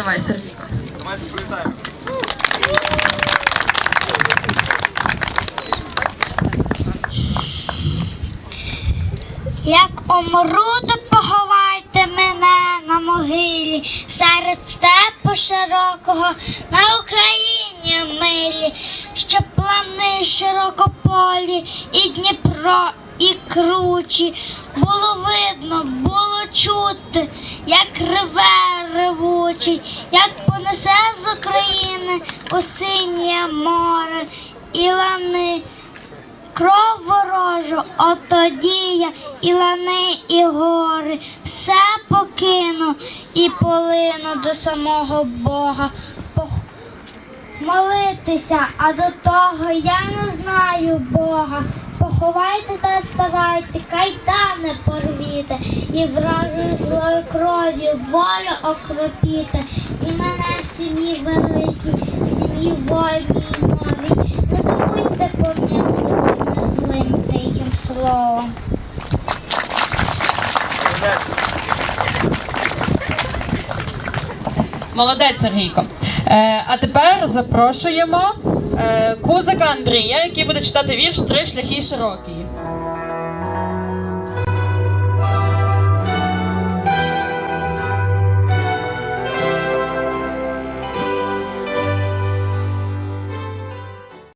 Давай, Сергійко. Давайте привітаємо. Як умру, поховайте мене на могилі серед степу широкого на Україні милі, щоб плани широкополі і Дніпро і кручі. Було видно, було чути, як реве ревучий, як понесе з України у синє море і лани. Кров ворожу, от тоді я і лани, і гори, все покину і полину до самого Бога. Молитися, а до того я не знаю Бога. Поховайте та старайте, кайдани порвіте, і вражою злою кров'ю волю окропіте, і мене в сім'ї великій, в сім'ї вольній новій. Не забудьте пом'янути злим тихим словом. Молодець, Сергійко. Е, а тепер запрошуємо е, Кузика Андрія, який буде читати вірш Три шляхи широкі.